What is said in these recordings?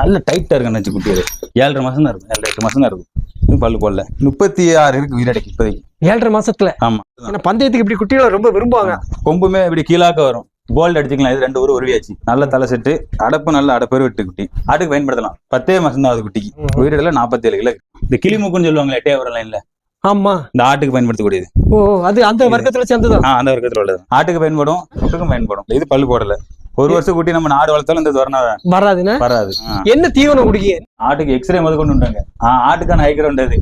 நல்ல டைட்டா இருக்கு நச்சு குட்டி அது ஏழரை மாசம் தான் இருக்கும். ஏழரை எட்டு மாசம் தான் இருக்கும். பல்லு போடல. முப்பத்தி ஆறு இருக்கு உயிரடைக்கு இப்போதைக்கு. ஏழரை மாசத்துல? ஆமா. ஏன்னா பந்தயத்துக்கு இப்படி குட்டிகளை ரொம்ப விரும்புவாங்க. கொம்புமே இப்படி கீழாக்க வரும். கோல்டு அடிச்சுக்கலாம். இது ரெண்டு ஊர் உருவியாச்சு. நல்ல தலை செட்டு. அடப்பு நல்ல அடப்பெரு விட்டு குட்டி. ஆட்டுக்கு பயன்படுத்தலாம். பத்தே மாசம் தான் ஆகுது குட்டிக்கு உயிரிடல நாற்பத்தி ஏழு கிலோ இந்த கிளிமுக்குன்னு சொல்லுவாங்களே எட்டையா லைன்ல ஆமா. இந்த ஆட்டுக்கு பயன்படுத்தக்கூடியது. ஓ அது அந்த வர்க்கத்துல சேர்ந்ததா? அந்த வர்க்கத்தில் உள்ளது. ஆட்டுக்கு பயன்படும் குட்டுக்கும் பயன்படும். இது பல்லு போடல. ஒரு வருஷம் குட்டி நம்ம நாடு வளர்த்தாலும் இந்த துவரணை வராதுன்னா வராது. என்ன தீவனம் குடிக்க? ஆட்டுக்கு எக்ஸ்ரே முத கொண்டு விட்டாங்க ஆ ஆட்டுக்கான ஹைக்ரவுண்ட் அது.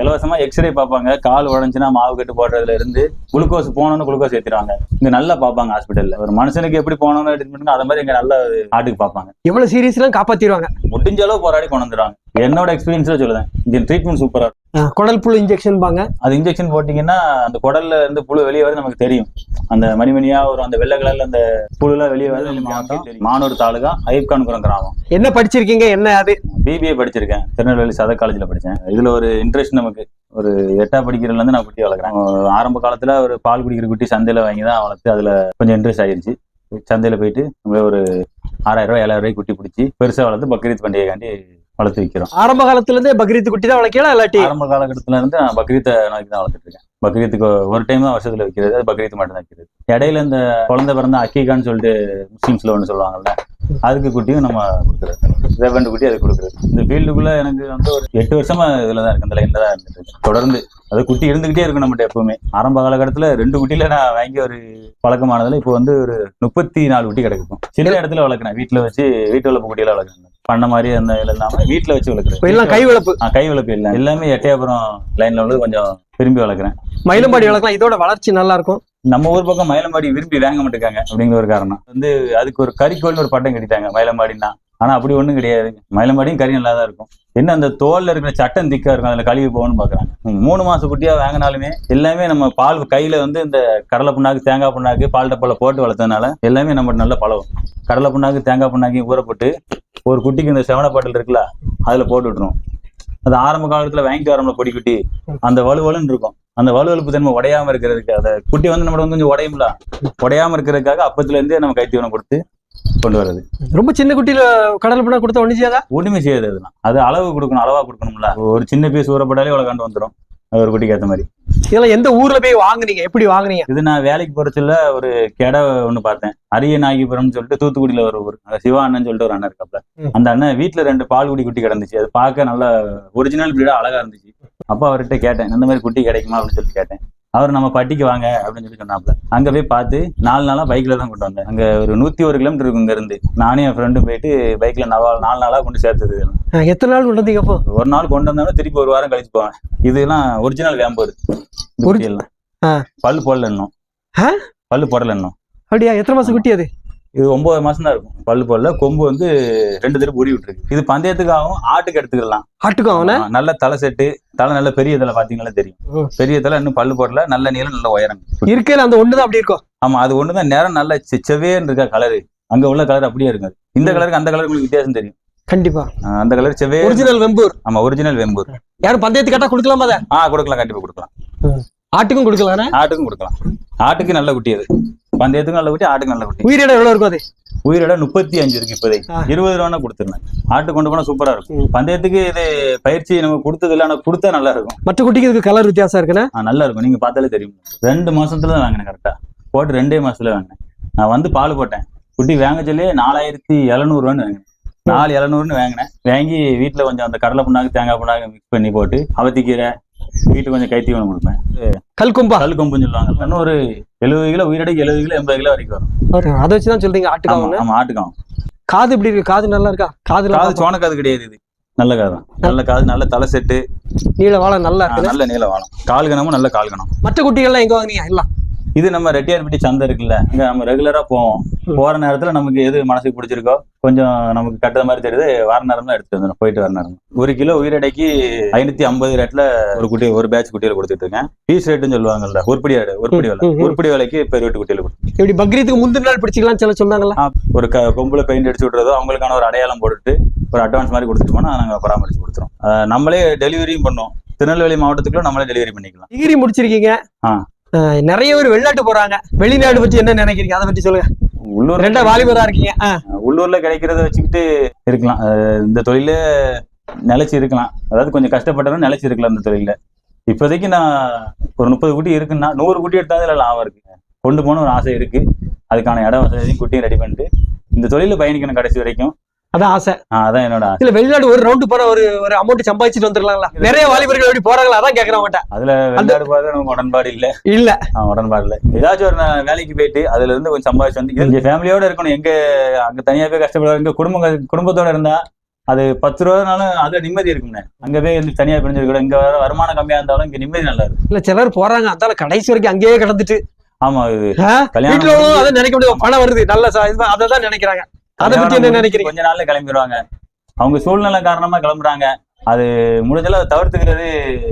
இலவசமா எக்ஸ்ரே பார்ப்பாங்க. கால் உடஞ்சுன்னா மாவு கட்டு போடுறதுல இருந்து குளுக்கோஸ் போனோம்னு குளுக்கோஸ் ஏத்திடுவாங்க. இங்க நல்லா பார்ப்பாங்க ஹாஸ்பிட்டல்ல ஒரு மனுஷனுக்கு எப்படி போனோம்னு அத மாதிரி இங்க நல்ல ஆட்டுக்கு பார்ப்பாங்க. எவ்வளவு சீரியஸ் எல்லாம் காப்பாத்திடுவாங்க. முடிஞ்ச அளவு போராடி கொண்டு வந்துடுவாங்க என்னோட எக்ஸ்பீரியன்ஸ்ல சொல்லுவேன் இங்க ட்ரீட்மெண்ட் சூப்பரா இருக்கும். குடல் புழு இன்ஜெக்ஷன் பாங்க. அது இன்ஜெக்ஷன் போட்டீங்கன்னா அந்த குடல்ல இருந்து புழு வெளியே வருது நமக்கு தெரியும். அந்த மணிமணியா ஒரு அந்த வெள்ளை கலர்ல அந்த புழுலாம் வெளியே வருது மாவட்டம் மானூர் தாலுகா. ஐப்கான்குரம் கிராமம். என்ன படிச்சிருக்கீங்க? என்ன அது? பிபிஏ படிச்சிருக்கேன். திருநெல்வேலி சத காலேஜ்ல படிச்சேன். இதுல ஒரு இன்ட்ரெஸ்ட் நமக்கு. ஒரு எட்டா படிக்கிறதுல இருந்து நான் குட்டி வளர்க்குறேன். ஆரம்ப காலத்துல ஒரு பால் குடிக்கிற குட்டி சந்தையில வாங்கி தான் வளர்த்து அதுல கொஞ்சம் இன்ட்ரெஸ்ட் ஆயிருச்சு. சந்தையில போயிட்டு நம்ம ஒரு ஆறாயிரம் ரூபாய் ஏழாயிரம் ரூபாய் குட்டி பிடிச்சி பெருசா வளர்த்து பக்ரீத் பண்டிகைக்காண்டி வளர்த்து விற்கிறோம் ஆரம்ப காலத்துல இருந்தே பக்ரீத் குட்டி தான் வளர்க்கலாம் இல்லாட்டி? ஆரம்ப காலகட்டத்துல இருந்து நான் பக்ரீத்தை நோக்கி தான் வளர்த்துட்டு இருக்கேன். பக்ரீத்துக்கு ஒரு டைம் தான் வருஷத்துல வைக்கிறது அது பக்ரீத் மட்டும் தான் வைக்கிறது. இடையில இந்த குழந்தை பிறந்த அக்கீகான்னு சொல்லிட்டு முஸ்லீம்ஸ்ல ஒன்று சொல்லுவாங்கல்ல அதுக்கு குட்டியும் நம்ம கொடுக்குறது. ரெவண்டு குட்டி அது கொடுக்குறது. இந்த ஃபீல்டுக்குள்ள எனக்கு வந்து ஒரு எட்டு வருஷமா இதுல தான் இருக்கு இந்த லைன்ல தான் இருந்துட்டு. தொடர்ந்து அது குட்டி இருந்துகிட்டே இருக்கும் நம்மகிட்ட எப்பவுமே. ஆரம்ப காலகட்டத்துல ரெண்டு குட்டியில நான் வாங்கி ஒரு பழக்கமானதுல இப்போ வந்து ஒரு முப்பத்தி நாலு குட்டி கிடைக்கும் சின்ன இடத்துல வளர்க்குறேன். வீட்டுல வச்சு வீட்டு வளர்ப்பு குட்டியில வளர்க்குறேன். பண்ண மாதிரி அந்த இல்லாம வீட்டுல வச்சு வளர்க்குறேன். எல்லாம் கை வளர்ப்பு. கை வளர்ப்பு இல்லை. எல்லாமே எட்டையாபுரம் லைன்ல உள்ளது கொஞ்சம் விரும்பி வளர்க்குறேன். மயிலம்பாடி வளர்க்கலாம். இதோட வளர்ச்சி நல்லா இருக்கும். நம்ம ஊர் பக்கம் மயிலம்பாடி விரும்பி வாங்க மாட்டேங்காங்க அப்படிங்கிற ஒரு காரணம். வந்து அதுக்கு ஒரு கறிக்கோள்னு ஒரு பட்டம் கட்டிட்டாங்க மயிலம்பாடின்னா. ஆனா அப்படி ஒண்ணும் கிடையாது. மயிலம்பாடியும் கறி நல்லா தான் இருக்கும். என்ன அந்த தோல்ல இருக்கிற சட்டம் திக்கா இருக்கும் அதுல கழுவி போகணும்னு பாக்குறாங்க. மூணு மாசம் குட்டியா வாங்கினாலுமே எல்லாமே நம்ம பால் கையில வந்து இந்த கடலை புண்ணாக்கு தேங்காய் புண்ணாக்கு பால் டப்பால போட்டு வளர்த்ததுனால எல்லாமே நம்ம நல்ல பழகும் கடலை புண்ணாக்கு தேங்காய் புண்ணாக்கையும் ஊற போட்டு ஒரு குட்டிக்கு இந்த செவன பாட்டில் இருக்குல்ல அதுல போட்டு விட்டுரும் அது ஆரம்ப காலத்துல வாங்கிட்டு வரோம்ல பொடி குட்டி. அந்த வலுவலுன்னு இருக்கும். அந்த வலுவலுப்பு தன்மை உடையாம இருக்கிறதுக்கு அதை குட்டி வந்து நம்ம வந்து கொஞ்சம் உடையும்ல. உடையாம இருக்கிறதுக்காக அப்பத்துல இருந்தே நம்ம கைத்தீவனம் கொடுத்து கொண்டு வர்றது. ரொம்ப சின்ன குட்டியில கடல் பண்ணா கொடுத்தா ஒண்ணு செய்யாதா? ஒண்ணுமே செய்யாது அது அளவு கொடுக்கணும் அளவா கொடுக்கணும்ல. ஒரு சின்ன பீஸ் ஊறப்பட்டாலே இவ்வளவு கண்டு வந்துடும் ஒரு குட்டிக்கு ஏத்த மாதிரி. இதெல்லாம் எந்த ஊர்ல போய் வாங்குனீங்க? எப்படி வாங்குனீங்க? இது நான் வேலைக்கு போறதுல ஒரு கெடை ஒண்ணு பார்த்தேன். அரியநாயகிபுரம்னு சொல்லிட்டு தூத்துக்குடியில ஒரு ஊர். சிவா அண்ணன் சொல்லிட்டு ஒரு அண்ணன் இருக்காப்ல. அந்த அண்ணன் வீட்டுல ரெண்டு பால் குடி குட்டி கிடந்துச்சு. அது பார்க்க நல்ல ஒரிஜினல் பிரீடா அழகா இருந்துச்சு. அப்ப அவர்கிட்ட கேட்டேன் இந்த மாதிரி குட்டி கிடைக்குமா? அப்படின்னு சொல்லி கேட்டேன். அவர் நம்ம பட்டிக்கு வாங்க அப்படின்னு சொல்லி சொன்னாப்ல அங்க போய் பார்த்து நாலு நாளா பைக்ல தான் கொண்டு வந்தேன். அங்க ஒரு நூத்தி ஒரு கிலோமீட்டர் இருக்கும் இங்க இருந்து நானும் என் ஃப்ரெண்டும் போயிட்டு பைக்ல நவா நாலு நாளா கொண்டு சேர்த்தது எத்தனை நாள் கொண்டு வந்தீங்க அப்போ? ஒரு நாள் கொண்டு வந்தாலும் திருப்பி ஒரு வாரம் கழிச்சு போவேன். இதெல்லாம் ஒரிஜினல் ஆ. பல்லு போடல இன்னும்? பல்லு போடல இன்னும். அப்படியா? எத்தனை மாசம் குட்டி அது? இது ஒன்பது மாசம் தான் இருக்கும். பல்லு போடல. கொம்பு வந்து ரெண்டு திருப்பு உரி விட்டுருக்கு. இது பந்தயத்துக்காகவும் ஆட்டுக்கு எடுத்துக்கலாம். ஆட்டுக்கும் அவன ஆ, நல்ல தலை செட்டு தலை நல்ல பெரிய தலை பாத்தீங்கன்னா தெரியும். பெரிய தலை இன்னும் பல்லு போடல. நல்ல நீளம் நல்ல உயரம். இருக்கையில அந்த ஒண்ணுதான் அப்படி இருக்கும். ஆமா. அது ஒண்ணுதான். நேரம் நல்ல செவ்வேன்னு இருக்கா கலரு அங்க உள்ள கலர் அப்படியே இருக்காது இந்த கலருக்கு அந்த கலருக்கு உங்களுக்கு வித்தியாசம் தெரியும். கண்டிப்பா. அந்த கலர் செவ்வே ஒரிஜினல் வெம்பூர். ஆமா ஒரிஜினல் வெம்பூர். யாரும் பந்தயத்து கேட்டா கொடுக்கலாமா அதை? ஆ கொடுக்கலாம். கண்டிப்பா கொடுக்கலாம். ஆட்டுக்கும் கொடுக்கலாம் ஆட்டுக்கும் கொடுக்கலாம். ஆட்டுக்கு நல்ல குட்டி அது. பந்தயத்துக்கும் நல்ல குட்டி ஆட்டுக்கு நல்ல குட்டி உயிரிடம் எவ்வளவு இருக்கும் அது? உயிரோட முப்பத்தி அஞ்சு இருக்கு இப்போதைக்கு ஆ. இருபது ரூபா கொடுத்துருந்தேன். ஆட்டு கொண்டு போனா சூப்பரா இருக்கும். பந்தயத்துக்கு இது பயிற்சி நம்ம கொடுத்தது இல்ல ஆனா கொடுத்தா நல்லா இருக்கும். மற்ற குட்டிக்கு இதுக்கு கலர் வித்தியாசம் இருக்குண்ணே ஆ, நல்லா இருக்கும். நீங்க பார்த்தாலே தெரியும். ரெண்டு மாசத்துல தான் வாங்கினேன் கரெக்டா போட்டு ரெண்டே மாசத்துல வாங்கினேன். நான் வந்து பால் போட்டேன். குட்டி வாங்க சொல்லி நாலாயிரத்தி எழுநூறுவான்னு வாங்கினேன். நாலு எழுநூறுன்னு வாங்கினேன். வாங்கி வீட்டுல கொஞ்சம் அந்த கடலை புண்ணாக்கு தேங்காய் புண்ணாக்கு மிக்ஸ் பண்ணி போட்டு அவத்திக்கீரை வீட்டுக்கு கொஞ்சம் கைத்தீவனம் கொடுப்பேன். கல்கும்பா? கல் கொம்புன்னு சொல்லுவாங்க இன்னும் ஒரு எழுபது கிலோ உயிரடைக்கு எழுபது கிலோ எண்பது கிலோ வரைக்கும் வரும். அதை வச்சுதான் சொல்றீங்க ஆட்டுக்கு ஆமா ஆட்டுக்காவும் காது எப்படி இருக்கு? காது நல்லா இருக்கா? காது காது சோன காது கிடையாது இது. நல்ல காது தான். நல்ல காது நல்ல தலை செட்டு. நீள வாழை நல்லா நல்ல நீள வாழம் கால் கணமும் நல்ல கால் கணம் மற்ற குட்டிகள்லாம் எங்க வாங்குனீங்க? எல்லாம். இது நம்ம ரெட்டியார்பட்டி சந்தை இருக்குல்ல இங்க நம்ம ரெகுலரா போவோம். போற நேரத்துல நமக்கு எது மனசுக்கு பிடிச்சிருக்கோ கொஞ்சம் நமக்கு கட்டுற மாதிரி தெரியுது. வார நேரம் தான் எடுத்துட்டு வந்துடும் போயிட்டு வர நேரம் ஒரு கிலோ உயிரடைக்கு ஐநூத்தி ஐம்பது ரேட்ல ஒரு குட்டி ஒரு பேட்ச் குட்டியில கொடுத்துட்டு இருக்கேன். பீஸ் ரேட்டுன்னு சொல்லுவாங்கல்ல உருப்படி உருப்படி வேலை. உருப்படி வேலைக்கு பெரிய வீட்டு குட்டியில கொடுத்து இப்படி பக்ரீத்துக்கு முந்தின நாள் பிடிச்சிக்கலாம் சில சொன்னாங்களா ஒரு கொம்புல பெயிண்ட் அடிச்சு விட்றதோ அவங்களுக்கான ஒரு அடையாளம் போட்டுட்டு ஒரு அட்வான்ஸ் மாதிரி கொடுத்துட்டு போனா நாங்க பராமரிச்சு கொடுத்துரும் நம்மளே டெலிவரியும் பண்ணுவோம். திருநெல்வேலி மாவட்டத்துக்குள்ள நம்மளே டெலிவரி பண்ணிக்கலாம். டிகிரி முடிச்சிருக்கீங்க. நிறைய பேர் வெளிநாட்டு போறாங்க. வெளிநாடு பத்தி என்ன நினைக்கிறீங்க? அதை பத்தி சொல்லுங்க. உள்ளூர் ரெண்டா வாலிபரா இருக்கீங்க. உள்ளூர்ல கிடைக்கிறத வச்சுக்கிட்டு இருக்கலாம். இந்த தொழில நிலைச்சு இருக்கலாம். அதாவது கொஞ்சம் கஷ்டப்பட்டாலும் நிலைச்சு இருக்கலாம் இந்த தொழில இப்போதைக்கு நான் ஒரு முப்பது குட்டி இருக்குன்னா நூறு குட்டி எடுத்தாலும் இதுல லாபம் இருக்கு கொண்டு போன ஒரு ஆசை இருக்கு. அதுக்கான இட வசதியும் குட்டியும் ரெடி பண்ணிட்டு இந்த தொழில பயணிக்கணும் கடைசி வரைக்கும். அதான் ஆசை. அதான் என்னோட இல்ல வெளிநாடு ஒரு ரவுண்டு போனா ஒரு ஒரு அமௌண்ட் சம்பாதிச்சுட்டு வந்துடலாம்ல நிறைய வாலிபர்கள் எப்படி போறாங்களா? அதான் கேக்குற மாட்டேன் அதுல வெளிநாடு போறது நமக்கு உடன்பாடு இல்ல. இல்ல. உடன்பாடு இல்ல. ஏதாச்சும் ஒரு வேலைக்கு போயிட்டு அதுல இருந்து கொஞ்சம் சம்பாதிச்சு வந்து இங்க ஃபேமிலியோட இருக்கணும். எங்க அங்க தனியா போய் கஷ்டப்படுவாங்க இங்க குடும்ப குடும்பத்தோட இருந்தா அது பத்து ரூபானாலும் அதுல நிம்மதி இருக்குங்க அங்க போய் வந்து தனியா பிரிஞ்சிருக்க கூட இங்க வர வருமானம் கம்மியா இருந்தாலும் இங்க நிம்மதி நல்லா இருக்கு இல்ல சிலர் போறாங்க. அதால கடைசி வரைக்கும் அங்கேயே கிடந்துட்டு. ஆமா இது கல்யாணம் நினைக்க முடியும். பணம் வருது. நல்ல சா- இது அதை தான் நினைக்கிறாங்க. அதை பத்தி என்ன நினைக்கிறீங்க? கொஞ்ச நாள்ல கிளம்பிடுவாங்க அவங்க சூழ்நிலை காரணமா கிளம்புறாங்க. அது முடிஞ்சளவு அதை தவிர்த்துக்கிறது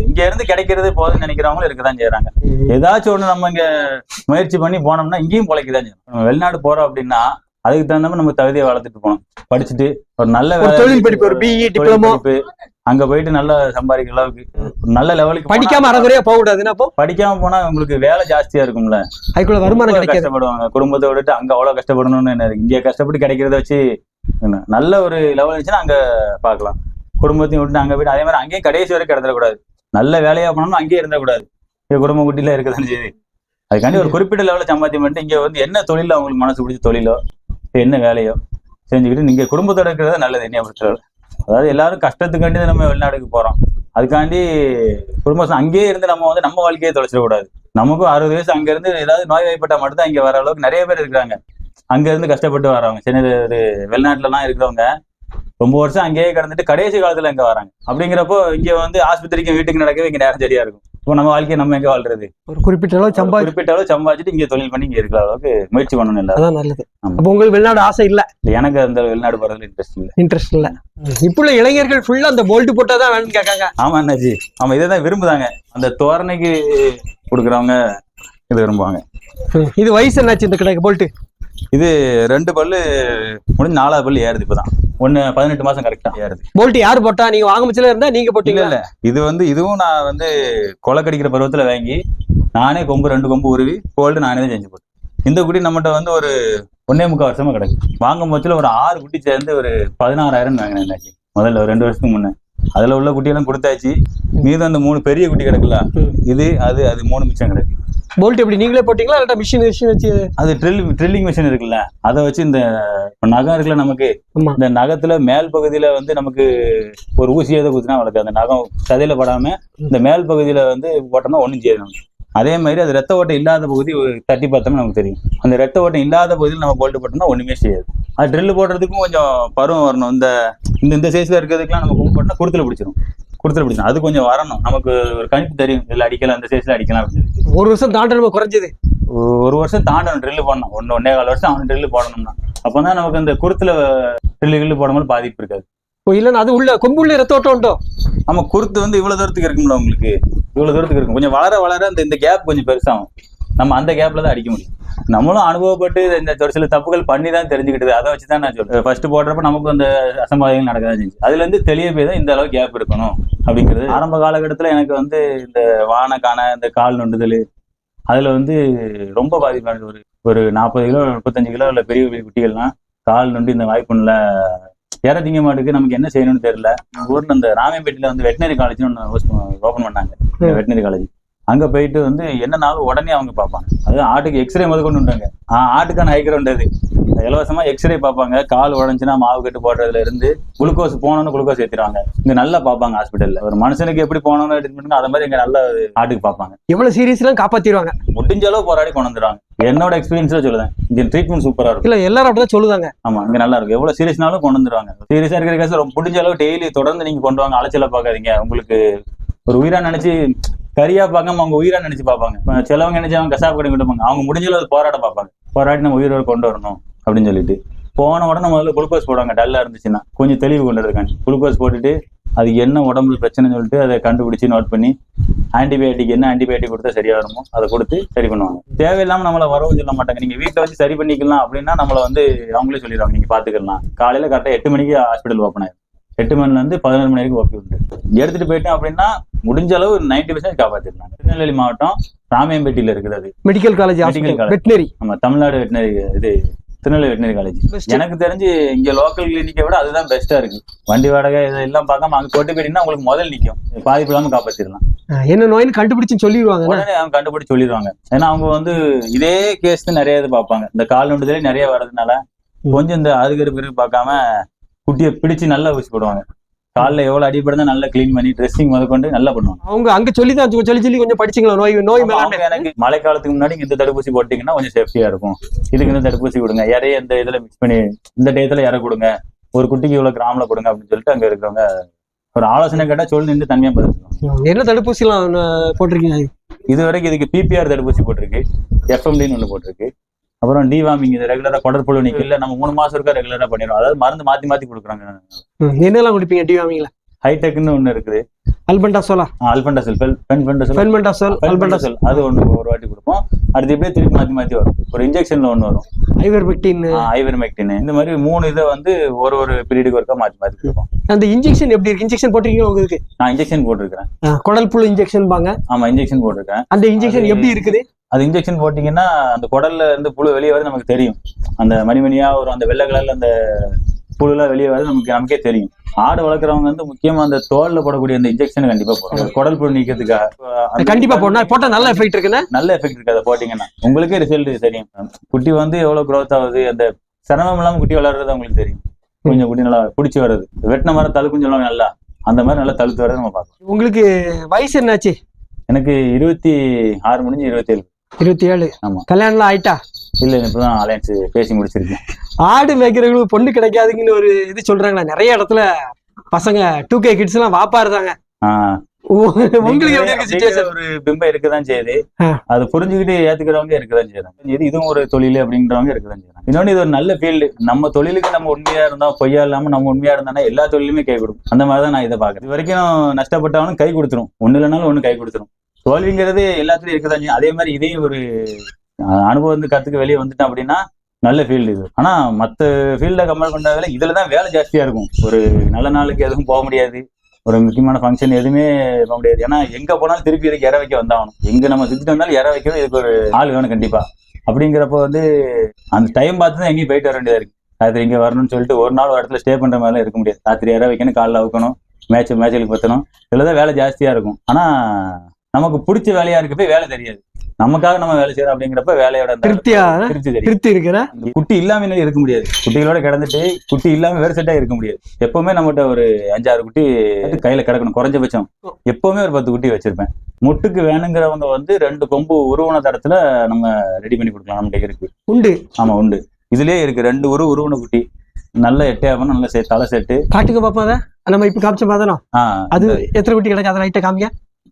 இங்க இருந்து கிடைக்கிறது போதும்னு நினைக்கிறவங்களும் இருக்கதான் செய்யறாங்க ஏதாச்சும் ஒண்ணு நம்ம இங்க முயற்சி பண்ணி போனோம்னா இங்கேயும் பொழைக்கதான் செய்யும் நம்ம வெளிநாடு போறோம் அப்படின்னா அதுக்கு தகுந்த மாதிரி நம்ம தகுதியை வளர்த்துட்டு போகணும். படிச்சுட்டு ஒரு நல்ல தொழில் படிப்பு ஒரு பிஇ தொழில் டிப்ளமோ. அங்க போயிட்டு நல்லா சம்பாதிக்கிற அளவுக்கு நல்ல லெவலுக்கு படிக்காம அறகுறையா போக கூடாதுன்னா அப்போ? படிக்காம போனா உங்களுக்கு வேலை ஜாஸ்தியா இருக்கும்ல. அதுக்குள்ள வருமானம் கஷ்டப்படுவாங்க? குடும்பத்தை விட்டுட்டு அங்க அவ்வளவு கஷ்டப்படணும்னு என்ன இருக்கு? இங்க கஷ்டப்பட்டு கிடைக்கிறத வச்சு நல்ல ஒரு லெவல் இருந்துச்சுன்னா அங்க பார்க்கலாம். குடும்பத்தையும் விட்டு அங்க போயிட்டு அதே மாதிரி அங்கேயும் கடைசி வரைக்கும் கிடந்துடக்கூடாது. நல்ல வேலையா போனோம்னா அங்கேயே இருந்தக்கூடாது இங்க குடும்ப குட்டில இருக்கதானே செய்யுது. அதுக்காண்டி ஒரு குறிப்பிட்ட லெவலில் சம்பாத்தியம் பண்ணிட்டு இங்க வந்து என்ன தொழில அவங்களுக்கு மனசு பிடிச்ச தொழிலோ என்ன வேலையோ செஞ்சுக்கிட்டு நீங்க குடும்பத்தோட இருக்கிறது நல்லது என்னைய பொறுத்தளவு. அதாவது எல்லாரும் கஷ்டத்துக்காண்டி தான் நம்ம வெளிநாடுக்கு போறோம். அதுக்காண்டி குடும்பம் அங்கேயே இருந்து நம்ம வந்து நம்ம வாழ்க்கையை தொலைச்சிடக்கூடாது நமக்கும் அறுபது வயசு அங்க இருந்து ஏதாவது நோய் வாய்ப்பட்டா மட்டும் தான் இங்க வர அளவுக்கு நிறைய பேர் இருக்கிறாங்க. அங்க இருந்து கஷ்டப்பட்டு வரவங்க சென்னை வெளிநாட்டுல எல்லாம் இருக்கிறவங்க ரொம்ப வருஷம் அங்கேயே கிடந்துட்டு கடைசி காலத்துல இங்க வராங்க? அப்படிங்கிறப்போ இங்க வந்து ஆஸ்பத்திரிக்கு வீட்டுக்கு நடக்கவே இங்க நேரம் சரியா இருக்கும். இப்போ நம்ம வாழ்க்கையை நம்ம எங்க வாழ்றது? ஒரு குறிப்பிட்ட அளவு ஒரு சம்பாதி குறிப்பிட்ட அளவு சம்பாதிச்சுட்டு இங்க தொழில் பண்ணி இங்க இருக்கிற அளவுக்கு முயற்சி பண்ணணும் இல்ல. அதான் நல்லது. அப்போ உங்களுக்கு வெளிநாடு ஆசை இல்ல? எனக்கு அந்த வெளிநாடு போறதுல இன்ட்ரெஸ்ட் இல்ல. இன்ட்ரெஸ்ட் இல்ல. இப்போ உள்ள இளைஞர்கள் ஃபுல்லா அந்த போல்ட் போட்டா தான் வேணும்னு கேட்காங்க. ஆமா அண்ணாச்சி. ஆமா இதை தான் விரும்புதாங்க. அந்த தோரணைக்கு கொடுக்குறவங்க இது விரும்புவாங்க. இது வயசு என்னாச்சு இந்த கிடைக்கு? போல்ட் இது ரெண்டு பல்லு முடிஞ்சு நாலாவது பல்லு ஏறுது இப்பதான். ஒண்ணு பதினெட்டு மாசம் கரெக்டா ஏறுது. போல்ட் யார் போட்டா? நீங்க வாங்க முச்சில இருந்தா நீங்க இல்ல போட்டீங்களா? இல்ல இது வந்து இதுவும் நான் வந்து கொலை கடிக்கிற பருவத்துல வாங்கி நானே கொம்பு ரெண்டு கொம்பு உருவி கோல்டு நானே தான் செஞ்சு போட்டேன். இந்த குட்டி நம்மகிட்ட வந்து ஒரு ஒன்னே முக்கால் வருஷமா கிடக்கு. வாங்கும் போச்சுல ஒரு ஆறு குட்டி சேர்ந்து ஒரு பதினாறாயிரம் வாங்கினேன் முதல்ல ஒரு ரெண்டு வருஷத்துக்கு முன்ன. அதுல உள்ள குட்டியெல்லாம் கொடுத்தாச்சு. மீதம் அந்த மூணு பெரிய குட்டி கிடக்குல்ல. ம். இது அது அது மூணு மிச்சம் கிடக்கு. போல்ட் எப்படி? நீங்களே போட்டீங்களா? மிஷின் மிஷின் வச்சு? அது ட்ரில் ட்ரில்லிங் மிஷின் இருக்குல்ல. அதை வச்சு இந்த நகம் இருக்குல்ல நமக்கு. இந்த நகத்துல மேல் பகுதியில வந்து நமக்கு ஒரு ஊசி எதை குத்துனா வளர்க்கு அந்த நகம் சதையில படாம இந்த மேல் பகுதியில வந்து போட்டோம்னா ஒண்ணும் செய்யாது நமக்கு. அதே மாதிரி அது ரத்த ஓட்டம் இல்லாத பகுதி ஒரு தட்டி பார்த்தோம்னா நமக்கு தெரியும். அந்த ரத்த ஓட்டம் இல்லாத பகுதியில் நம்ம போல்ட் போட்டோம்னா ஒண்ணுமே செய்யாது. அது ட்ரில் போடுறதுக்கும் கொஞ்சம் பருவம் வரணும். இந்த இந்த இந்த சைஸ்ல இருக்கிறதுக்குலாம் நம்ம போட்டோம்னா குருத்துல பிடிச்சிரும். குருத்துல பிடிச்சிரும் அது கொஞ்சம் வரணும். நமக்கு ஒரு கணிப்பு தெரியும். இதுல அடிக்கலாம் இந்த சைஸ்ல அடிக்கலாம் அப்படின்னு சொல்லி ஒரு வருஷம் தாண்டனமா குறைஞ்சது. ஒரு- வருஷம் தாண்டணும் ட்ரில்லு போடணும். ஒன்று ஒன்னே கால் வருஷம் அவன் ட்ரில்லு போடணும்னா. அப்போ தான் நமக்கு இந்த குருத்துல ட்ரில்லு கில்லு போடும்போது பாதிப்பு இருக்காது. ஓ இல்லைன்னா அது உள்ள கொம்புள்ள ரத்த ஓட்டம் உண்டோ? ஆமா குருத்து வந்து இவ்வளவு தூரத்துக்கு இருக்கும்ல உங்களுக்கு? இவ்வளவு தூரத்துக்கு இருக்கும். கொஞ்சம் வளர வளர அந்த இந்த கேப் கொஞ்சம் பெருசாகும். நம்ம அந்த கேப்ல தான் அடிக்க முடியும். நம்மளும் அனுபவப்பட்டு இந்த ஒரு சில தப்புகள் பண்ணி தான் தெரிஞ்சுக்கிட்டது. அதை வச்சு தான் நான் சொல்றேன். ஃபர்ஸ்ட் போடுறப்ப நமக்கு அந்த அசம்பாவிதங்கள் நடக்க தான் செஞ்சு அதுல இருந்து தெளிய போய் தான் இந்த அளவு கேப் இருக்கணும் அப்படிங்கிறது ஆரம்ப காலகட்டத்துல எனக்கு வந்து இந்த வானை காண இந்த கால் நொண்டுதல் அதுல வந்து ரொம்ப பாதிப்பானது. ஒரு ஒரு நாற்பது கிலோ முப்பத்தஞ்சு கிலோ உள்ள பெரிய பெரிய குட்டிகள்லாம் கால் நொண்டு இந்த வாய்ப்புண்ணில் இற திங்க மாட்டுக்கு நமக்கு என்ன செய்யணும்னு தெரியல. ஊர்ல இந்த ராமியம்பேட்டில வந்து வெட்டினரி காலேஜ்னு ஒன்று ஓப்பன் பண்ணாங்க. வெட்டினரி காலேஜ் அங்க போயிட்டு வந்து என்னனாலும் உடனே அவங்க பார்ப்பாங்க. அது ஆட்டுக்கு எக்ஸ்ரே முத கொண்டு வந்தாங்க ஆட்டுக்கான ஹைக்ரவுண்ட் அது இலவசமா எக்ஸ்ரே பார்ப்பாங்க. கால் உடஞ்சுன்னா மாவு கட்டு போடுறதுல இருந்து குளுக்கோஸ் போனோம்னு குளுக்கோஸ் ஏத்திடுவாங்க. இங்க நல்லா பார்ப்பாங்க ஹாஸ்பிட்டல்ல ஒரு மனுஷனுக்கு எப்படி போனோம்னு ட்ரீட்மெண்ட் அதை மாதிரி இங்க நல்ல ஆட்டுக்கு பார்ப்பாங்க. எவ்வளவு சீரியஸ் எல்லாம் காப்பாத்திடுவாங்க? முடிஞ்ச அளவு போராடி கொண்டு வந்துடுவாங்க. என்னோட எக்ஸ்பீரியன்ஸ்ல சொல்லுவேன் இங்க ட்ரீட்மெண்ட் சூப்பரா இருக்கும். இல்ல எல்லாரும் அப்படிதான் சொல்லுதாங்க. ஆமா இங்க நல்லா இருக்கும். எவ்வளவு சீரியஸ்னாலும் கொண்டு வந்துருவாங்க சீரியஸா இருக்கிற கேஸ் ரொம்ப முடிஞ்ச அளவு டெய்லி தொடர்ந்து நீங்க கொண்டு வாங்க. அலைச்சல பார்க்காதீங்க. உங்களுக்கு ஒரு உயிரா நினைச்சு கரியா பார்க்காம அவங்க உயிரா நினைச்சு பார்ப்பாங்க. சிலவங்க நினைச்சு அவங்க கசாப்பு கடை விடுவாங்க அவங்க முடிஞ்ச அளவு போராட பார்ப்பாங்க. போராட்டி நம்ம உயிரோட கொண்டு வரணும் அப்படின்னு சொல்லிட்டு. போன உடனே முதல்ல குளுக்கோஸ் போடுவாங்க. டல்லா இருந்துச்சுன்னா. கொஞ்சம் தெளிவு கொண்டு இருக்காங்க குளுக்கோஸ் போட்டுட்டு அது என்ன உடம்புல பிரச்சனைன்னு சொல்லிட்டு அதை கண்டுபிடிச்சு நோட் பண்ணி ஆன்டிபயோட்டிக் என்ன ஆன்டிபயோட்டிக் கொடுத்தா சரியா வருமோ அதை கொடுத்து சரி பண்ணுவாங்க. தேவையில்லாம நம்மள வரவும் சொல்ல மாட்டாங்க. நீங்க வீட்டில் வச்சு சரி பண்ணிக்கலாம் அப்படின்னா நம்மளை வந்து அவங்களே சொல்லிடுவாங்க. நீங்க பாத்துக்கலாம் காலையில கரெக்டா எட்டு மணிக்கு ஹாஸ்பிட்டல் ஓப்பன் ஆயிடும் எட்டு மணில இருந்து பதினொரு மணி வரைக்கும் ஓப்பி உண்டு எடுத்துட்டு போயிட்டோம் அப்படின்னா முடிஞ்ச அளவு நைன்டி பர்சன்ட் காப்பாத்திடலாம். திருநெல்வேலி மாவட்டம் ராமியம்பேட்டியில இருக்கிறது medical college Medical college. Veterinary நம்ம தமிழ்நாடு வெட்டினரி இது திருநெல்வேலி வெட்டினரி காலேஜ். எனக்கு தெரிஞ்சு இங்க லோக்கல் கிளினிக்கை விட அதுதான் பெஸ்டா இருக்கு. வண்டி வாடகை இதெல்லாம் பார்க்காம அங்க கொண்டு போயிட்டீங்கன்னா உங்களுக்கு முதல் நிக்கும். பாதிப்பு இல்லாம காப்பாத்திடலாம். என்ன நோயின்னு கண்டுபிடிச்சு சொல்லிடுவாங்க உடனே அவங்க கண்டுபிடிச்சு சொல்லிடுவாங்க. ஏன்னா அவங்க வந்து இதே கேஸ் நிறைய இது பார்ப்பாங்க. இந்த கால் நொண்டுதலே நிறைய வர்றதுனால கொஞ்சம் இந்த பிறகு பார்க்காம குட்டியை பிடிச்சு நல்லா ஊசி போடுவாங்க. காலில் எவ்வளவு அடிபடுதா நல்லா க்ளீன் பண்ணி ட்ரெஸ்ஸிங் முதற்கொண்டு நல்லா பண்ணுவாங்க. அவங்க அங்க சொல்லி தான் சொல்லி சொல்லி கொஞ்சம் படிச்சீங்களா? நோய் நோய் எனக்கு மழை காலத்துக்கு முன்னாடி இந்த தடுப்பூசி போட்டீங்கன்னா கொஞ்சம் சேஃப்டியா இருக்கும். இதுக்கு இந்த தடுப்பூசி கொடுங்க. இறைய இந்த இதுல மிக்ஸ் பண்ணி இந்த டயத்துல இற கொடுங்க? ஒரு குட்டிக்கு இவ்வளவு கிராம்ல கொடுங்க அப்படின்னு சொல்லிட்டு அங்க இருக்கிறவங்க ஒரு ஆலோசனை கேட்டா சொல்லி நின்று தனியா பதில் என்ன தடுப்பூசி எல்லாம் போட்டிருக்கீங்க? இது வரைக்கும் இதுக்கு பிபிஆர் தடுப்பூசி போட்டிருக்கு. எஃப்எம்டின்னு ஒன்று போட்டிருக்கு. அப்புறம் டிவாமிங் இது ரெகுலரா குடற்புழு நீக்கி இல்ல நம்ம மூணு மாசம் இருக்கா ரெகுலரா பண்ணிடுவோம் அதாவது மருந்து மாத்தி மாத்தி கொடுக்குறாங்க. என்னெல்லாம் குடிப்பீங்க டிவாமிங்களா ஹைடெக்னு ஒண்ணு இருக்குது. அல்பண்டாசோலா அல்பண்டசல் பென்ஃபென்டசல் ஃபென்மெண்டாசோல் அல்பண்டாசோல் அது ஒண்ணு ஒரு வாட்டி கொடுப்போம். அடுத்து இப்படியே திருப்பி மாத்தி மாத்தி வரும். ஒரு இன்ஜெக்ஷன்ல ஒண்ணு வரும். Ivermectin ivermectin. இந்த மாதிரி மூணு இதை வந்து ஒரு ஒரு பீரியடுக்கு ஒருக்கா மாத்தி கொடுப்போம். அந்த இன்ஜெக்ஷன் எப்படி இருக்கு? இன்ஜெக்ஷன் போட்டிருக்கீங்க உங்களுக்கு? நான் இன்ஜெக்ஷன் போட்டிருக்கிறேன். அஹ் குடல் புழு இன்ஜெக்ஷன் பாங்க ஆமா இன்ஜெக்ஷன் போட்டிருக்கேன். அந்த இன்ஜெக்ஷன் எப்படி இருக்குது? அது இன்ஜெக்ஷன் போட்டீங்கன்னா அந்த குடல்ல இருந்து புழு வெளியே வருது நமக்கு தெரியும். அந்த மணிமணியா வரும் அந்த வெள்ளை கலர்ல அந்த புழுலாம் வெளியே வருது நமக்கு நமக்கே தெரியும். ஆடு வளர்க்குறவங்க வந்து முக்கியமா அந்த தோல்ல போடக்கூடிய அந்த இன்ஜெக்ஷன் கண்டிப்பா போடணும். குடல் புழு நீக்கிறதுக்காக கண்டிப்பா போடணும். போட்டா நல்ல எஃபெக்ட் இருக்குன்னு? நல்ல எஃபெக்ட் இருக்கு. அதை போட்டீங்கன்னா உங்களுக்கே ரிசல்ட் தெரியும். குட்டி வந்து எவ்வளவு growth ஆகுது அந்த சிரமம் இல்லாம குட்டி வளர்றது உங்களுக்கு தெரியும். கொஞ்சம் குட்டி நல்லா பிடிச்சி வருது வெட்டின மரம் தழுக்குன்னு சொல்லுவாங்க நல்லா. அந்த மாதிரி நல்லா தழுத்து வரது நம்ம பார்க்கலாம் உங்களுக்கு வயசு என்னாச்சு? எனக்கு இருபத்தி ஆறு முடிஞ்சு இருபத்தி ஏழு இருபத்தி ஏழு ஆமா. கல்யாணம்லாம் ஆயிட்டா? இல்ல இப்பதான் அலையன்ஸ் பேசி முடிச்சிருக்கேன். ஆடு மேய்க்கிறவங்களுக்கு பொண்ணு கிடைக்காதுங்கன்னு ஒரு இது சொல்றாங்களா. நிறைய இடத்துல பசங்க டூ கே கிட்ஸ் எல்லாம் வாப்பா இருந்தாங்க உங்களுக்கு ஒரு பிம்பம் இருக்குதான் செய்யுது. அது புரிஞ்சுக்கிட்டு ஏத்துக்கிறவங்க இருக்குதான் செய்யறாங்க. இது இதுவும் ஒரு தொழில் அப்படின்றவங்க இருக்குதான் செய்யறாங்க. இன்னொன்னு இது ஒரு நல்ல ஃபீல்டு நம்ம தொழிலுக்கு நம்ம உண்மையா இருந்தோம் பொய்யா இல்லாம நம்ம உண்மையா இருந்தானா எல்லா தொழிலுமே கை கொடுக்கும். அந்த மாதிரி தான் நான் இதை பாக்குறேன் இது வரைக்கும் நஷ்டப்பட்டவனும் கை கொடுத்துரும். ஒண்ணு இல்லைனாலும் ஒண்ணு கை கொடுத்துரும். தோல்விங்கிறது எல்லாத்துலயும் இருக்குதான் அதே மாதிரி இதையும் ஒரு அனுபவம் வந்து கத்துக்க வெளியே வந்துட்டேன் அப்படின்னா நல்ல ஃபீல்டு இது. ஆனா மத்த ஃபீல்ட கம்பேர் பண்ணாத இதுல தான் வேலை ஜாஸ்தியா இருக்கும். ஒரு நல்ல நாளுக்கு எதுவும் போக முடியாது. ஒரு முக்கியமான ஃபங்க்ஷன் எதுவுமே போக முடியாது. ஏன்னா எங்க போனாலும் திருப்பி இதுக்கு இற வைக்க வந்தாகணும். எங்க நம்ம சுத்திட்டு வந்தாலும் இற வைக்கணும் இதுக்கு ஒரு ஆள் வேணும் கண்டிப்பா. அப்படிங்கிறப்ப வந்து அந்த டைம் பார்த்து தான் எங்கேயும் போயிட்டு வர வேண்டியதா இருக்கு. ராத்திரி இங்கே வரணும்னு சொல்லிட்டு ஒரு நாள் ஒரு இடத்துல ஸ்டே பண்ற மாதிரிலாம் இருக்க முடியாது. ராத்திரி இற வைக்கணும் காலைல அவுக்கணும் மேட்ச் மேட்சுகளுக்கு பத்தணும். இதில் தான் வேலை ஜாஸ்தியாக இருக்கும். ஆனால் நமக்கு பிடிச்ச வேலையா இருக்கப்ப வேலை தெரியாது. நமக்காக நம்ம வேலை செய்யறோம் அப்படிங்கிறப்ப வேலையோட திருப்தியா? திருப்தி திருப்தி இருக்கிற? குட்டி இல்லாம இருக்க முடியாது. குட்டிகளோட கிடந்துட்டு குட்டி இல்லாம வேறு செட்டா இருக்க முடியாது. எப்பவுமே நம்மகிட்ட ஒரு அஞ்சாறு குட்டி கையில கிடக்கணும் குறைஞ்சபட்சம். எப்பவுமே ஒரு பத்து குட்டி வச்சிருப்பேன். முட்டுக்கு வேணுங்கிறவங்க வந்து ரெண்டு கொம்பு உருவன தடத்துல நம்ம ரெடி பண்ணி கொடுக்கலாம் நம்மகிட்ட இருக்கு. உண்டு. ஆமா உண்டு. இதுலயே இருக்கு. ரெண்டு உரு உருவன குட்டி. நல்ல எட்டையாகணும் நல்ல தலை செட்டு காட்டுக்கு பாப்பா அதை. நம்ம இப்ப காமிச்ச பார்த்தோம் அது எத்தனை குட்டி கிடக்கு? அதை லைட்டா காமிக்க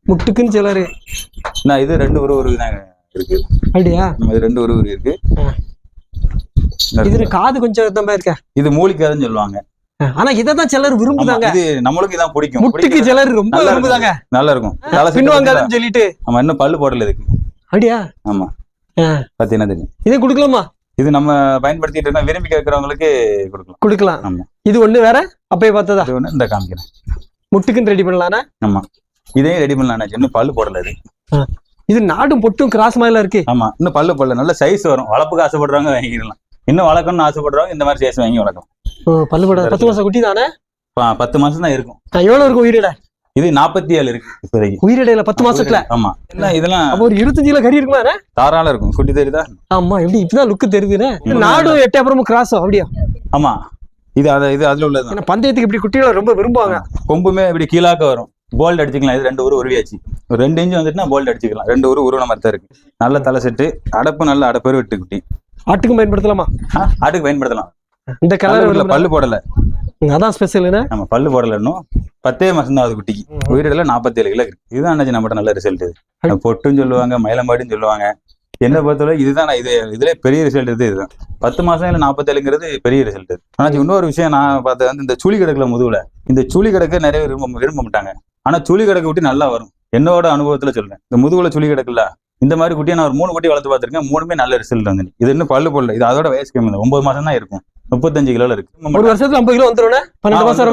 முட்டுக்குன்னு சிலரு நான் இது ரெண்டு உரு தான் இருக்கு. அப்படியா? நம்ம இது ரெண்டு உரு உரு இருக்கு. இது காது கொஞ்சம் தம்பா இருக்க? இது மூலிக்காதுன்னு சொல்லுவாங்க. ஆனா இததான் சிலர் ஆமா, விரும்புதாங்க இது நம்மளுக்கு இதான் பிடிக்கும். முட்டுக்கு சிலர் ரொம்ப. விரும்புதாங்க. நல்லா இருக்கும் பின்வாங்காதுன்னு சொல்லிட்டு. ஆமா இன்னும் பல்லு போடல இதுக்கு. அப்படியா? ஆமா. பாத்தீங்கன்னா தெரியும். இதை கொடுக்கலாமா? இது நம்ம பயன்படுத்திட்டு விரும்பி கேட்கறவங்களுக்கு கொடுக்கலாம். கொடுக்கலாம். ஆமா. இது ஒண்ணு வேற? அப்பயே பார்த்ததா? இது ஒண்ணு இந்த காமிக்கிறேன். முட்டுக்குன்னு ரெடி பண்ணலாம்னா? இதையும் ரெடி பண்ணலாம் இன்னும் பல்லு போடல இது. இது நாடும் பொட்டும் கிராஸ் மாதிரில இருக்கு. ஆமா இன்னும் பல்லு போடல. நல்ல சைஸ் வரும். வளர்ப்புக்கு ஆசைப்படுறவங்க வாங்கிக்கலாம். இன்னும் வளர்க்கணும்னு ஆசைப்படுறவங்க இந்த மாதிரி சைஸ் வாங்கி வளர்க்கலாம். ஓ, பல்லு போட பத்து மாசம் குட்டி தானே? பத்து மாசம் தான் இருக்கும். எவ்வளவு இருக்கும் உயிரிட? இது நாற்பத்தி ஏழு இருக்கு இப்போதைக்கு. உயிரிடையில பத்து மாசத்துல? ஆமா. என்ன இதெல்லாம் அப்போ ஒரு இருபத்தஞ்சு கிலோ கறி இருக்குமா? தாராளம் இருக்கும். குட்டி தெரியுதா? ஆமா எப்படி இப்பதான் லுக்கு தெரியுதுன்னு. நாடும் எட்டே அப்புறமும் கிராஸும் அப்படியா? ஆமா. இது அத இது அதுல ஏன்னா பந்தயத்துக்கு இப்படி குட்டிகளை ரொம்ப விரும்புவாங்க. கொம்புமே இப்படி கீழாக்க வரும். போல்ட் அடிச்சுக்கலாம். இது ரெண்டு ஊர் உருவியாச்சு. ஒரு ரெண்டு இன்ச்சு வந்துட்டுனா போல்ட் அடிச்சுக்கலாம். ரெண்டு ஊர் உருவன மாதிரி தான் இருக்கு. நல்ல தலை செட்டு அடப்பு நல்ல அடப்பெரு விட்டு குட்டி. ஆட்டுக்கும் பயன்படுத்தலாமா? ஆட்டுக்கு பயன்படுத்தலாம். இந்த கலர் பல்லு போடல. அதான் ஸ்பெஷல் நம்ம பல்லு போடல இன்னும். பத்தே மாசம் தான் அது குட்டிக்கு. உயிரிடல நாற்பத்தி ஏழு கிலோ இருக்கு. இதுதான் அண்ணாச்சி நம்மகிட்ட நல்ல ரிசல்ட் இது பொட்டுன்னு சொல்லுவாங்க மயிலம்பாடின்னு சொல்லுவாங்க. என்ன பொறுத்தவரை இதுதான் நான் இது இதுல பெரிய ரிசல்ட் இது இதுதான். பத்து மாசம் இல்ல நாற்பத்தேழுங்கிறது பெரிய ரிசல்ட் ஆனா இன்னொரு விஷயம் நான் பார்த்தது வந்து இந்த சுழி கிடக்குல முதுகுல. இந்த சுழி கிடக்க நிறைய விரும்ப விரும்ப மாட்டாங்க. ஆனா சுழி கிடக்க விட்டு நல்லா வரும். என்னோட அனுபவத்துல சொல்றேன். இந்த முதுகுல சுழி கிடக்குல்ல இந்த மாதிரி குட்டியை நான் ஒரு மூணு குட்டி வளர்த்து பார்த்திருக்கேன். மூணுமே நல்ல ரிசல்ட் வந்து இது இன்னும் பல்லு போடல. இது அதோட வயசு கம்மி ஒன்பது மாசம் தான் இருக்கும். முப்பத்தஞ்சு கிலோல இருக்கு. ஒரு வருஷத்துல ஐம்பது கிலோ வந்துடும் பன்னெண்டு மாசம்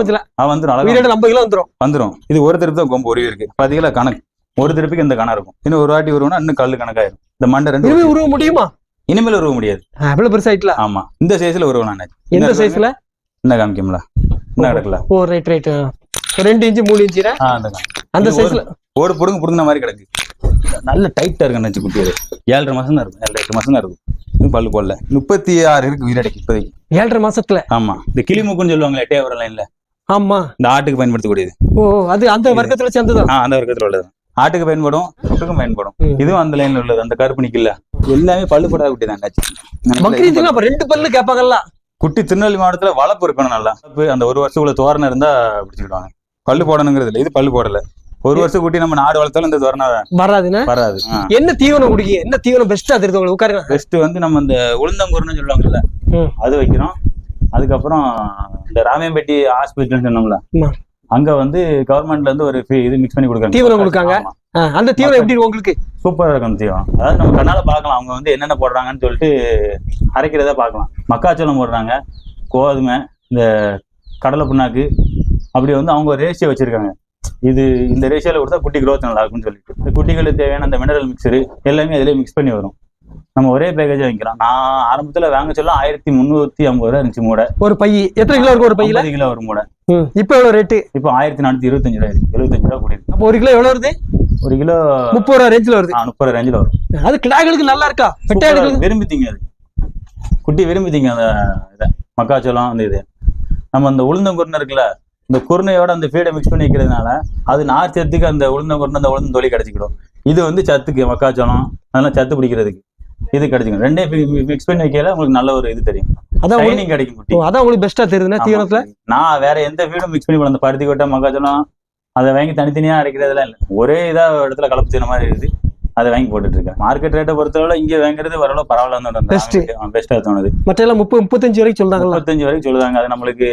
வந்துடும் உயிரிட ஐம்பது கிலோ வந்துடும் வந்துரும். இது ஒரு திருப்பி தான் கொம்பு உருவி இருக்கு. பாத்தீங்களா கணக்கு. ஒரு திருப்பிக்கு இந்த கணம் இருக்கும். இன்னும் ஒரு வாட்டி வருவோம்னா இன்னும் கல்லு கணக்காயிரும். இந்த மண்டை ரெண்டு உருவ முடியுமா? இனிமேல் உருவ முடியாது. அவ்வளவு பெருசாயிட்டல? ஆமா. இந்த சைஸ்ல உருவலாம் அண்ணாச்சி எந்த சைஸ்ல என்ன காமிக்கும்ல. என்ன கிடக்கல ஓ ரைட் ரைட் ரெண்டு இன்ச்சு மூணு இன்ச்சு அந்த சைஸ்ல ஓடு புடுங்க புடுங்கின மாதிரி கிடக்கு. நல்ல டைட்டா இருக்கு அண்ணாச்சி குட்டி ஏழரை மாசம் தான் இருக்கும். ஏழரை எட்டு மாசம் தான் இருக்கும். பல்லு போடல. முப்பத்தி ஆறு இருக்கு உயிரடைக்கு இப்போதைக்கு. ஏழரை மாசத்துல? ஆமா. இந்த கிளிமுக்குன்னு சொல்லுவாங்களே டேவர் லைன்ல ஆமா. இந்த ஆட்டுக்கு பயன்படுத்தக்கூடியது. ஓ அது அந்த வர்க்கத்துல சேர்ந்ததா? அந்த வர்க்கத்துல உள்ளது. ஆட்டுக்கு பயன்படும் புட்டுக்கும் பயன்படும். இதுவும் அந்த லைன்ல உள்ளது. அந்த கருப்பு நிக்கல எல்லாமே பல்லு போடாத குட்டி தான் ரெண்டு பல்லு கேட்பாங்கல்ல குட்டி திருநெல்வேலி மாவட்டத்துல வளர்ப்பு இருக்கணும் நல்லா. அந்த ஒரு வருஷத்துக்குள்ள தோரணை இருந்தா பிடிச்சிக்கிடுவாங்க. பல்லு போடணுங்கிறது இல்லை. இது பல்லு போடல. ஒரு வருஷம் குட்டி நம்ம நாடு வளர்த்தாலும் இந்த தோரணை வராதுன்னு? வராது. என்ன தீவனம் குடிக்க? என்ன தீவனம் பெஸ்டா தெரியுது உங்களுக்கு உட்காருங்க. பெஸ்ட் வந்து நம்ம இந்த உளுந்தங்குருன்னு சொல்லுவாங்கல்ல. அது வைக்கிறோம். அதுக்கப்புறம் இந்த ராமியம்பேட்டி ஹாஸ்பிட்டல் சொன்னோம்ல. அங்க வந்து கவர்மெண்ட்ல இருந்து ஒரு இது மிக்ஸ் பண்ணி கொடுக்குறாங்க. தீவனம் கொடுக்காங்க? அந்த தீவனம் எப்படி உங்களுக்கு? சூப்பரா இருக்கும் தீவனம். அதாவது நம்ம கண்ணால பார்க்கலாம். அவங்க வந்து என்னென்ன போடுறாங்கன்னு சொல்லிட்டு அரைக்கிறத பார்க்கலாம். மக்காச்சோளம் போடுறாங்க கோதுமை இந்த கடலை புண்ணாக்கு அப்படி வந்து அவங்க ஒரு ரேஷியோ வச்சிருக்காங்க. இது இந்த ரேஷியோல கொடுத்தா குட்டி growth நல்லா இருக்கும்னு சொல்லிட்டு. இந்த குட்டிகளுக்கு தேவையான அந்த மினரல் மிக்சரு எல்லாமே அதிலே மிக்ஸ் பண்ணி வரும். நம்ம ஒரே பேக்கேஜா வாங்கிக்கலாம். நான் ஆரம்பத்துல வாங்க சொல்ல ஆயிரத்தி முந்நூத்தி ஐம்பது ரூபா இருந்துச்சு மூடை. ஒரு பை எத்தனை கிலோ இருக்கும் ஒரு பையில? கிலோ ஒரு மூடை. இப்ப எவ்வளவு ரேட்டு இப்போ ஆயிரத்தி நானூத்தி இருபத்தஞ்சு ரூபா இருக்கு. எழுபத்தஞ்சு ரூபா கூடி இருக்கு. அப்ப ஒரு கிலோ எவ்வளவு வருது? ஒரு கிலோ முப்பது ரூபா ரேஞ்சில் வருது. முப்பது ரேஞ்சில் வரும். அது கிடாக்களுக்கு நல்லா இருக்கா? சூப்பரா பெட்டையாடுகளுக்கு இருக்கும். விரும்பி திங்க அது. குட்டி விரும்பி திங்க அந்த இதை. மக்காச்சோளம் அந்த இது. நம்ம அந்த உளுந்தங்குருணை இருக்குல்ல இந்த குருணையோட அந்த ஃபீடை மிக்ஸ் பண்ணி வைக்கிறதுனால அது நார் சத்துக்கு அந்த உளுந்தங்குருணை அந்த உளுந்து தொலி கிடைச்சிக்கிடும். இது வந்து சத்துக்கு மக்காச்சோளம் அதெல்லாம் சத்து பிடிக்கிறதுக்கு இது கிடைச்சிக்கும் ரெண்டே மிக்ஸ் பண்ணி வைக்கல உங்களுக்கு நல்ல ஒரு இது தெரியும். அதான் ஷைனிங் கிடைக்கும் குட்டி. அதான் உங்களுக்கு பெஸ்டா தெரியுதுன்னா ஆமா. தீவனத்துல? நான் வேற எந்த ஃபீடும் மிக்ஸ் பண்ணி போட அந்த பருத்தி கொட்டை மக்காச்சோளம் அதை வாங்கி தனித்தனியா அரைக்கிறதுலாம் இல்லை. ஒரே இதா இடத்துல கலப்பு செய்யற மாதிரி இருக்குது. அதை வாங்கி போட்டுட்டு இருக்கேன். மார்க்கெட் ரேட்டை பொறுத்தவரை இங்க வாங்குறது ஓரளவு பரவாயில்ல Best. பெஸ்டா தோணுது. மற்ற எல்லாம் முப்பது முப்பத்தஞ்சு வரைக்கும் சொல்றாங்கல்ல? முப்பத்தஞ்சு வரைக்கும் சொல்லுதாங்க அது நம்மளுக்கு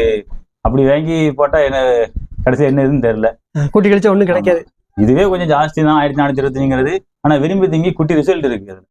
அப்படி வாங்கி போட்டா என்ன கடைசி என்ன இதுன்னு தெரியல. கூட்டி கழிச்சா ஒண்ணும் கிடைக்காது. இதுவே கொஞ்சம் ஜாஸ்தி தான் ஆயிரத்தி நானூத்தி இருபத்தஞ்சுங்கிறது. ஆனா விரும்பி திங்கி குட்டி ரிசல்ட் இருக்கு. அதுல